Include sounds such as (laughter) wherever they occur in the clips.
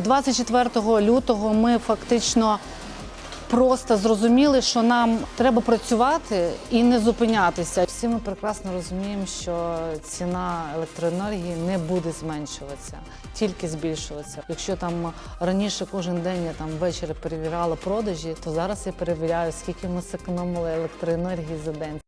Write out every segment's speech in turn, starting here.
24 лютого ми фактично просто зрозуміли, що нам треба працювати і не зупинятися. Всі ми прекрасно розуміємо, що ціна електроенергії не буде зменшуватися, тільки збільшуватися. Якщо там раніше кожен день я там ввечері перевіряла продажі, то зараз я перевіряю, скільки ми зекономили електроенергії за день.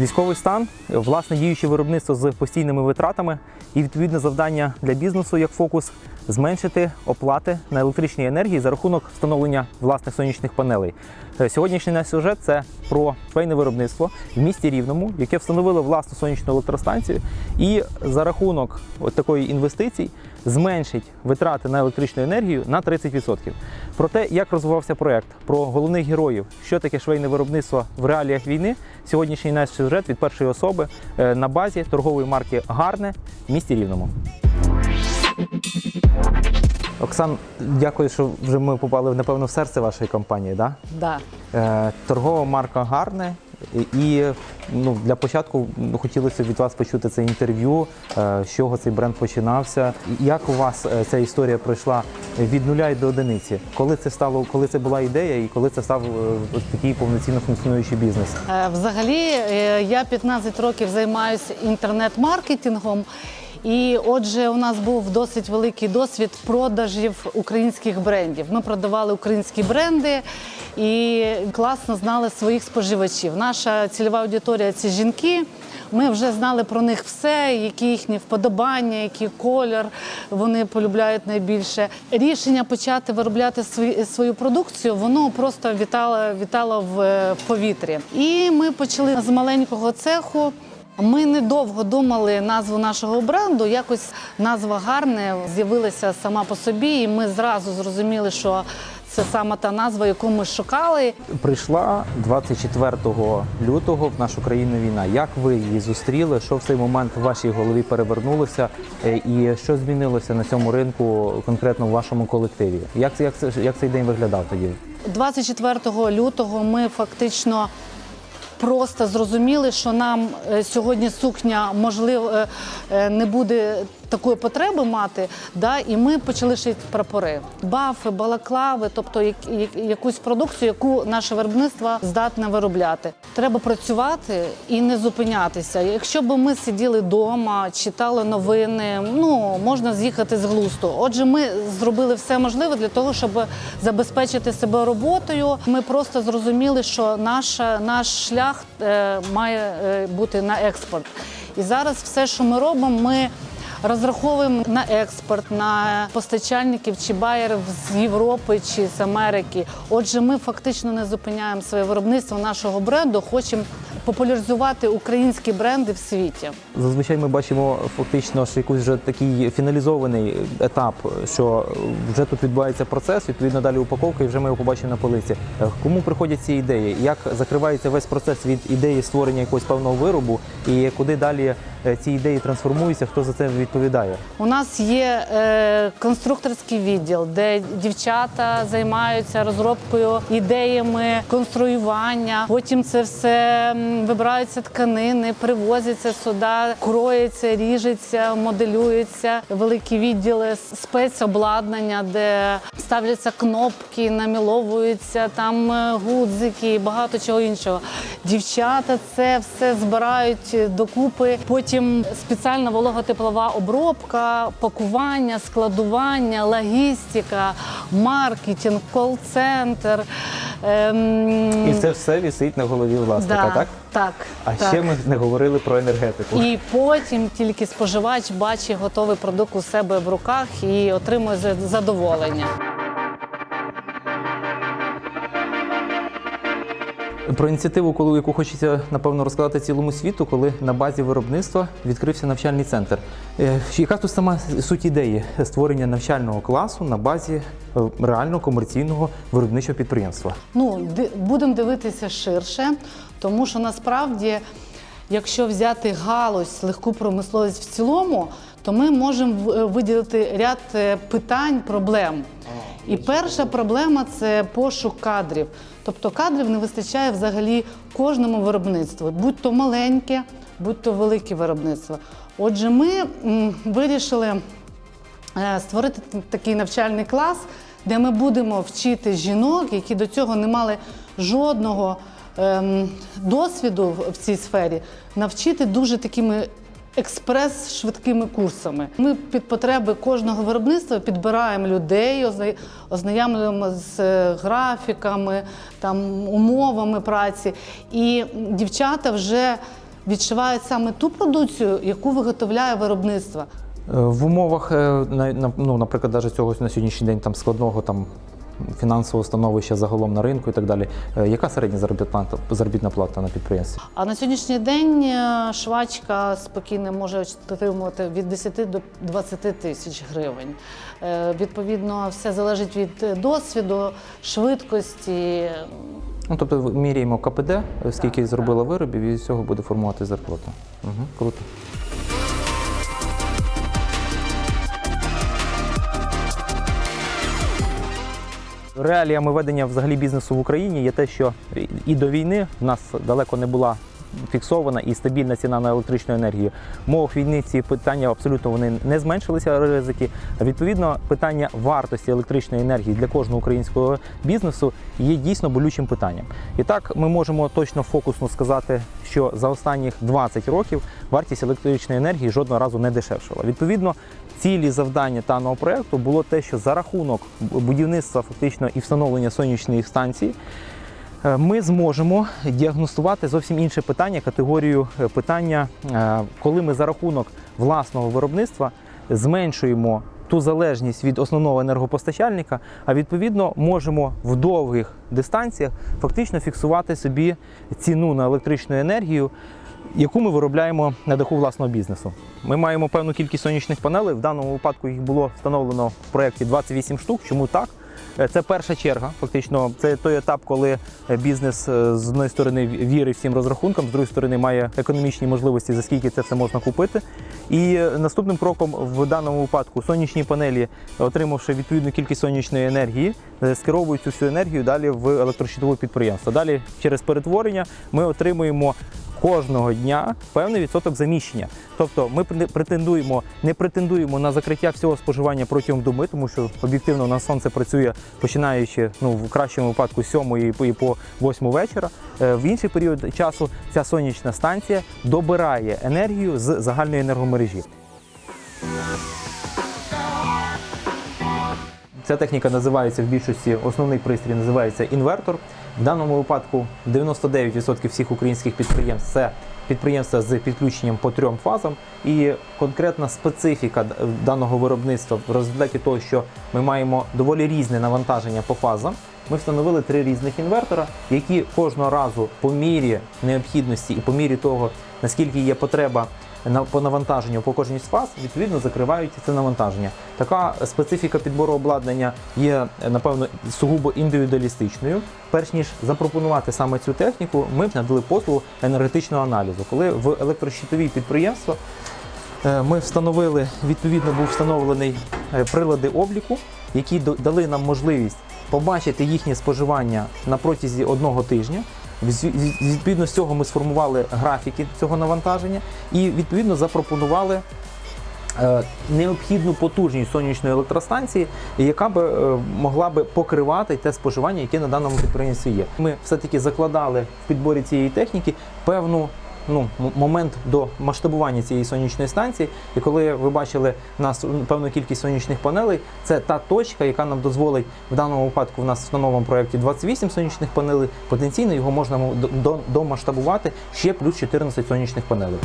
Військовий стан, власне діюче виробництво з постійними витратами і відповідне завдання для бізнесу як фокус зменшити оплати на електричній енергії за рахунок встановлення власних сонячних панелей. Е, Сьогоднішній наш сюжет це про швейне виробництво в місті Рівному, яке встановило власну сонячну електростанцію, і за рахунок такої інвестицій зменшить витрати на електричну енергію на 30%. Про те, як розвивався проект, про головних героїв, що таке швейне виробництво в реаліях війни. Сьогоднішній наш сюжет від першої особи е, на базі торгової марки Гарне в місті Рівному. Оксан, дякую, що вже ми попали напевно в серце вашої компанії. Да? Да. Е, торгова марка Гарне. І ну, для початку хотілося від вас почути це інтерв'ю, е, з чого цей бренд починався. Як у вас е, ця історія пройшла від нуля і до одиниці? Коли це стало, коли це була ідея, і коли це став е, такий повноцінно функціонуючий бізнес? Взагалі, я 15 років займаюся інтернет-маркетингом. І отже, у нас був досить великий досвід продажів українських брендів. Ми продавали українські бренди і класно знали своїх споживачів. Наша цільова аудиторія це жінки. Ми вже знали про них все, які їхні вподобання, який колір вони полюбляють найбільше. Рішення почати виробляти свою продукцію, воно просто вітало, вітало в, повітрі. І ми почали з маленького цеху. Ми недовго думали назву нашого бренду. Якось назва гарне з'явилася сама по собі, і ми зразу зрозуміли, що це саме та назва, яку ми шукали. Прийшла 24 лютого в нашу країну війна. Як ви її зустріли? Що в цей момент в вашій голові перевернулося? Е, І що змінилося на цьому ринку, конкретно в вашому колективі? Як, як, як цей день виглядав тоді? 24 лютого ми фактично просто зрозуміли, що нам е, сьогодні сукня можливо е, не буде такої потреби мати. Да, і ми почали шити прапори, бафи, балаклави, тобто як- як- якусь продукцію, яку наше виробництво здатне виробляти. Треба працювати і не зупинятися. Якщо б ми сиділи вдома, читали новини, ну можна з'їхати з глусту. Отже, ми зробили все можливе для того, щоб забезпечити себе роботою. Ми просто зрозуміли, що наша, наш шлях е, має е, бути на експорт. І зараз все, що ми робимо, ми. Розраховуємо на експорт, на постачальників чи байерів з Європи чи з Америки. Отже, ми фактично не зупиняємо своє виробництво нашого бренду. Хочемо популяризувати українські бренди в світі. Зазвичай ми бачимо фактично, що якийсь вже такий фіналізований етап, що вже тут відбувається процес, відповідно далі упаковка, і вже ми його побачимо на полиці. Кому приходять ці ідеї? Як закривається весь процес від ідеї створення якогось певного виробу, і куди далі е, ці ідеї трансформуються? Хто за це відповідає? У нас є е, конструкторський відділ, де дівчата займаються розробкою ідеями конструювання. Потім це все вибираються тканини, привозяться сюди, кроється, ріжеться, моделюється. Великі відділи спецобладнання, де ставляться кнопки, наміловуються там е, гудзики і багато чого іншого. Дівчата це все збирають докупи. Потім спеціальна вологотеплова обробка, пакування, складування, логістика, маркетинг, кол-центр. Ем, І це все вісить на голові власника, да, так? Так. А так. ще ми не говорили про енергетику. І потім тільки споживач бачить готовий продукт у себе в руках і отримує за- задоволення. Про ініціативу, коли яку хочеться напевно розказати цілому світу, коли на базі виробництва відкрився навчальний центр. Е, Яка тут сама суть ідеї створення навчального класу на базі е, реально комерційного виробничого підприємства? Ну, будемо дивитися ширше, тому що насправді, якщо взяти галузь, легку промисловість в цілому, то ми можемо е, виділити ряд питань, проблем. І перша проблема це пошук кадрів. Тобто кадрів не вистачає взагалі кожному виробництву, будь то маленьке, будь-то великі виробництва. Отже, ми вирішили е, створити такий навчальний клас, де ми будемо вчити жінок, які до цього не мали жодного ем, досвіду в цій сфері, навчити дуже такими експрес-швидкими курсами. Ми під потреби кожного виробництва підбираємо людей, ознайомлюємо з е, графіками, там, умовами праці. І дівчата вже відшивають саме ту продукцію, яку виготовляє виробництво. Е, В умовах, е, ну, наприклад, навіть цього на сьогоднішній день там складного там фінансового становища загалом на ринку і так далі. е, Яка середня заробітна заробітна плата на підприємстві? А на сьогоднішній день е, швачка спокійно може отримувати від 10 до 20 тисяч гривень. Е, Відповідно, все залежить від досвіду, швидкості. Ну, тобто міряємо КПД, скільки зробила виробів, і з цього буде формувати зарплату. Угу, круто. Реаліями ведення взагалі бізнесу в Україні є те, що і до війни в нас далеко не була фіксована і стабільна ціна на електричну енергію. Мовах війни ці питання абсолютно вони не зменшилися ризики. Відповідно, питання вартості електричної енергії для кожного українського бізнесу є дійсно болючим питанням. І так ми можемо точно фокусно сказати, що за останніх 20 років вартість електричної енергії жодного разу не дешевшала. Відповідно, цілі завдання даного проекту було те, що за рахунок будівництва фактично і встановлення сонячних станцій. е, Ми зможемо діагностувати зовсім інше питання, категорію е, питання, е, коли ми за рахунок власного виробництва зменшуємо ту залежність від основного енергопостачальника, а відповідно можемо в довгих дистанціях фактично фіксувати собі ціну на електричну енергію, яку ми виробляємо на даху власного бізнесу. Ми маємо певну кількість сонячних панелей. В даному випадку їх було встановлено в проєкті 28 штук. Чому так? Е, Це перша черга. Фактично, це той етап, коли е, бізнес е, з одної сторони вірить всім розрахункам, з другої сторони має економічні можливості, за скільки це все можна купити. І наступним кроком в даному випадку сонячні панелі, отримавши відповідну кількість сонячної енергії, скеровують цю всю енергію далі в електрощитове підприємство. Далі через перетворення ми отримуємо кожного дня певний відсоток заміщення. Тобто ми пре- претендуємо, не претендуємо на закриття всього споживання протягом доби, тому що об'єктивно на сонце працює починаючи ну в кращому випадку 7 і по- восьму 8 вечора. Е, В інший період часу ця сонячна станція добирає енергію з загальної енергомережі. Ця техніка називається в більшості основний пристрій називається інвертор. В даному випадку 99% всіх українських підприємств це підприємства з підключенням по трьом фазам. І конкретна специфіка даного виробництва в результаті того, що ми маємо доволі різне навантаження по фазам. Ми встановили три різних інвертора, які кожного разу по мірі необхідності і по мірі того, наскільки є потреба по навантаженню по кожній з фаз, відповідно закривають це навантаження. Така специфіка підбору обладнання є напевно сугубо індивідуалістичною. Перш ніж запропонувати саме цю техніку, ми надали послугу енергетичного аналізу, коли в електрощитові підприємства Е, Ми встановили, відповідно, був встановлений е, прилади обліку, які дали нам можливість побачити їхнє споживання на протязі одного тижня. Відповідно з цього ми сформували графіки цього навантаження і відповідно запропонували е, необхідну потужність сонячної електростанції, яка би е, могла би покривати те споживання, яке на даному підприємстві є. Ми все-таки закладали в підборі цієї техніки певну. Ну, момент до масштабування цієї сонячної станції, і коли ви бачили нас певну кількість сонячних панелей, це та точка, яка нам дозволить в даному випадку. В нас в новому проєкті 28 сонячних панелей. Потенційно його можна до- до- домасштабувати ще плюс 14 сонячних панелей.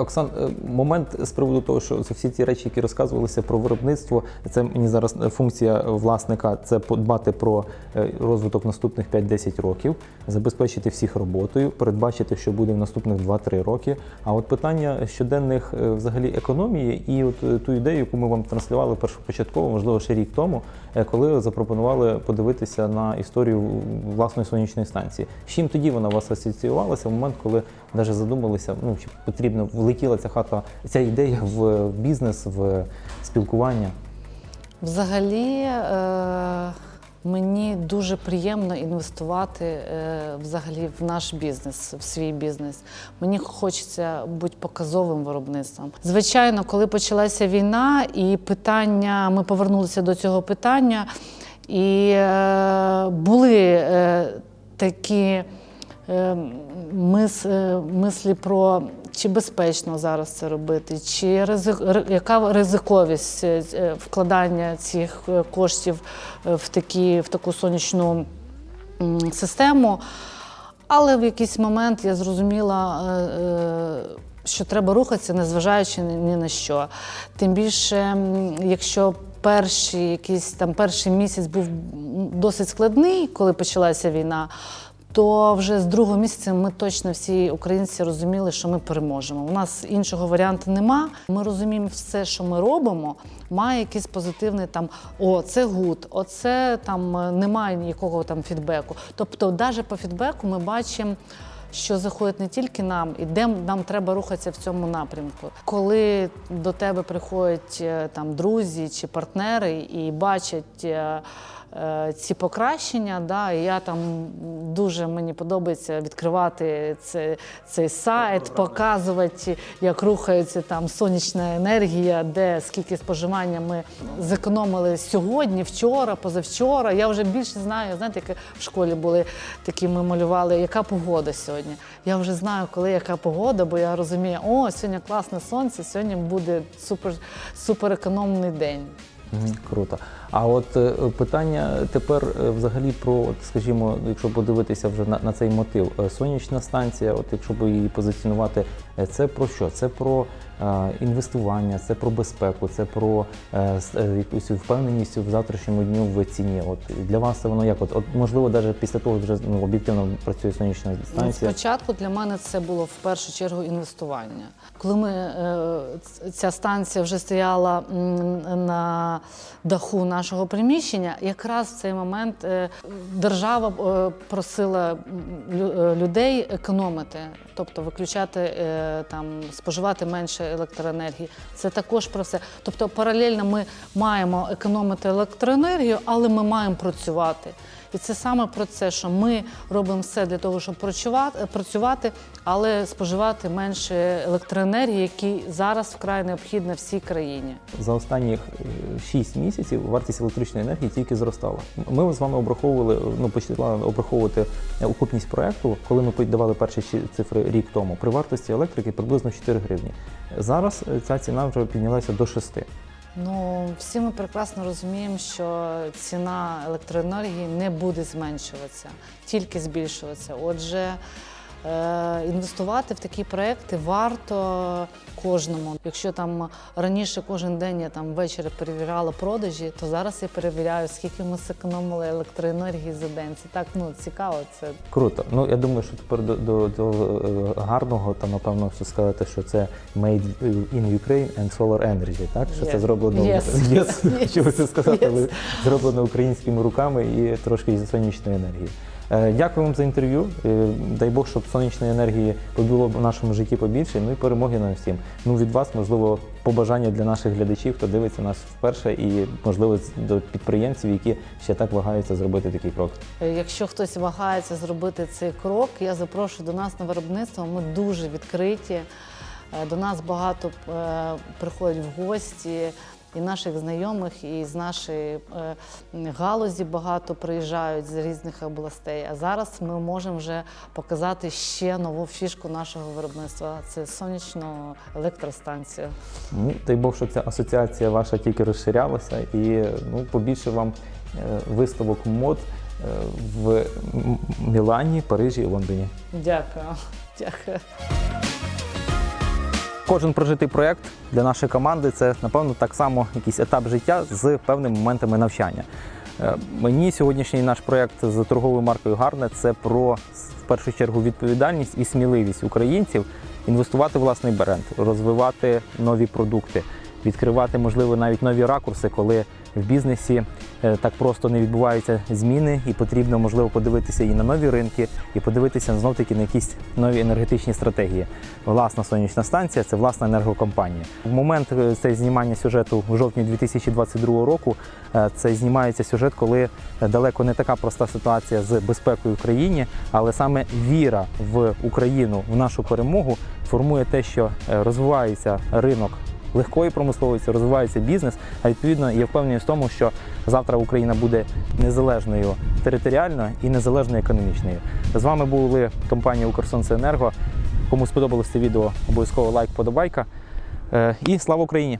Оксан, е, момент з приводу того, що всі ці речі, які розказувалися про виробництво, це мені зараз е, функція власника це подбати про е, розвиток наступних 5-10 років, забезпечити всіх роботою, передбачити, що буде в наступних 2-3 роки. А от питання щоденних е, взагалі економії і от е, ту ідею, яку ми вам транслювали першопочатково, можливо, ще рік тому, е, коли запропонували подивитися на історію власної сонячної станції. З чим тоді вона у вас асоціювалася в момент, коли навіть задумалися, ну чи потрібно влетіла ця хата, ця ідея в бізнес, в спілкування. Взагалі, е, мені дуже приємно інвестувати е, взагалі в наш бізнес, в свій бізнес. Мені хочеться бути показовим виробництвом. Звичайно, коли почалася війна, і питання, ми повернулися до цього питання, і е, були такі. Е, Мис, е, мислі про чи безпечно зараз це робити, чи ризик, ри- яка ризиковість е, вкладання цих коштів в, такі, в таку сонячну систему. Але в якийсь момент я зрозуміла, що треба рухатися, незважаючи ні на що. Тим більше, якщо перший якийсь там перший місяць був досить складний, коли почалася війна. То вже з другого місяця ми точно всі українці розуміли, що ми переможемо. У нас іншого варіанту нема. Ми розуміємо, все, що ми робимо, має якийсь позитивний там о, це гуд, оце там е, немає ніякого там фідбеку. Тобто, навіть по фідбеку ми бачимо. Що заходить не тільки нам, і де нам треба рухатися в цьому напрямку. Коли до тебе приходять е, там друзі чи партнери і бачать е, ці покращення, да, і я там дуже мені подобається відкривати це, цей сайт, показувати, як рухається там сонячна енергія, де скільки споживання ми зекономили сьогодні, вчора, позавчора. Я вже більше знаю. Знаєте, як в школі були такі, ми малювали, яка погода сьогодні. Я вже знаю, коли яка погода, бо я розумію, о, сьогодні класне сонце, сьогодні буде супер, супер економний день. Круто. А от е, питання тепер е, взагалі про, от, скажімо, якщо подивитися вже на, на цей мотив, Е, сонячна станція, от якщо б її позиціонувати, це про що? Це про інвестування, це про безпеку, це про е, е, якусь впевненість в завтрашньому дню в ціні. От для вас це воно як? От, от можливо, навіть після того вже ну, об'єктивно працює сонячна Ну, станція. Спочатку для мене це було в першу чергу інвестування. Коли ми, е, ця станція вже стояла на даху нашого приміщення, якраз в цей момент е, держава е, просила е, людей економити, тобто виключати е, там, споживати менше електроенергії. Це також про все. Тобто, паралельно ми маємо економити електроенергію, але ми маємо працювати. І це саме про це, що ми робимо все для того, щоб працювати, але споживати менше електроенергії, які зараз вкрай необхідна всій країні. За останні 6 місяців вартість електричної енергії тільки зростала. Ми з вами обраховували, ну почали обраховувати окупність проекту, коли ми давали перші цифри рік тому. При вартості електрики приблизно 4 гривні. Зараз е, ця ціна вже піднялася до 6. Ну, всі ми прекрасно розуміємо, що ціна електроенергії не буде зменшуватися, тільки збільшуватися. Отже, інвестувати в такі проекти варто кожному. Якщо там раніше кожен день я там ввечері перевіряла продажі, то зараз я перевіряю, скільки ми зекономили електроенергії за день. Це так ну цікаво. Це Круто. Ну я думаю, що тепер до, до, до е, гарного, то напевно що сказати, що це made in Ukraine and solar energy, так? Що це Yes. зроблено Yes. (laughs) Yes. Yes. Хотів це сказати, Yes. зроблено українськими руками і трошки зі сонячної енергії. Е, Дякую вам за інтерв'ю. Е, Дай Бог, щоб сонячної енергії було в нашому житті побільше. Ну і перемоги нам всім. Ну від вас, можливо, побажання для наших глядачів, хто дивиться нас вперше, і можливо до підприємців, які ще так вагаються зробити такий крок. Е, Якщо хтось вагається зробити цей крок, я запрошую до нас на виробництво. Ми дуже відкриті. До нас багато приходять в гості. І наших знайомих, і з нашої е, галузі багато приїжджають з різних областей. А зараз ми можемо вже показати ще нову фішку нашого виробництва. Це сонячну електростанцію. Ну, дай Бог, щоб ця асоціація ваша тільки розширялася і ну, побільше вам е, виставок мод е, в Мілані, Парижі і Лондоні. Дякую. Дякую. Кожен прожитий проєкт для нашої команди це, напевно, так само якийсь етап життя з певними моментами навчання. Е, Мені сьогоднішній наш проєкт з торговою маркою Гарне це про в першу чергу відповідальність і сміливість українців інвестувати в власний бренд, розвивати нові продукти, відкривати, можливо, навіть нові ракурси, коли в бізнесі е, так просто не відбуваються зміни, і потрібно можливо подивитися і на нові ринки, і подивитися знов таки на якісь нові енергетичні стратегії. Власна сонячна станція це власна енергокомпанія. В момент е, цей знімання сюжету в жовтні 2022 року. е, Це знімається сюжет, коли далеко не така проста ситуація з безпекою в країні, але саме віра в Україну, в нашу перемогу формує те, що розвивається ринок легкої промисловості, розвивається бізнес. А відповідно я впевнений в тому, що завтра Україна буде незалежною територіально і незалежною економічною. З вами були компанія Укрсонценерго. Кому сподобалось це відео, обов'язково лайк, подобайка. Е, І слава Україні!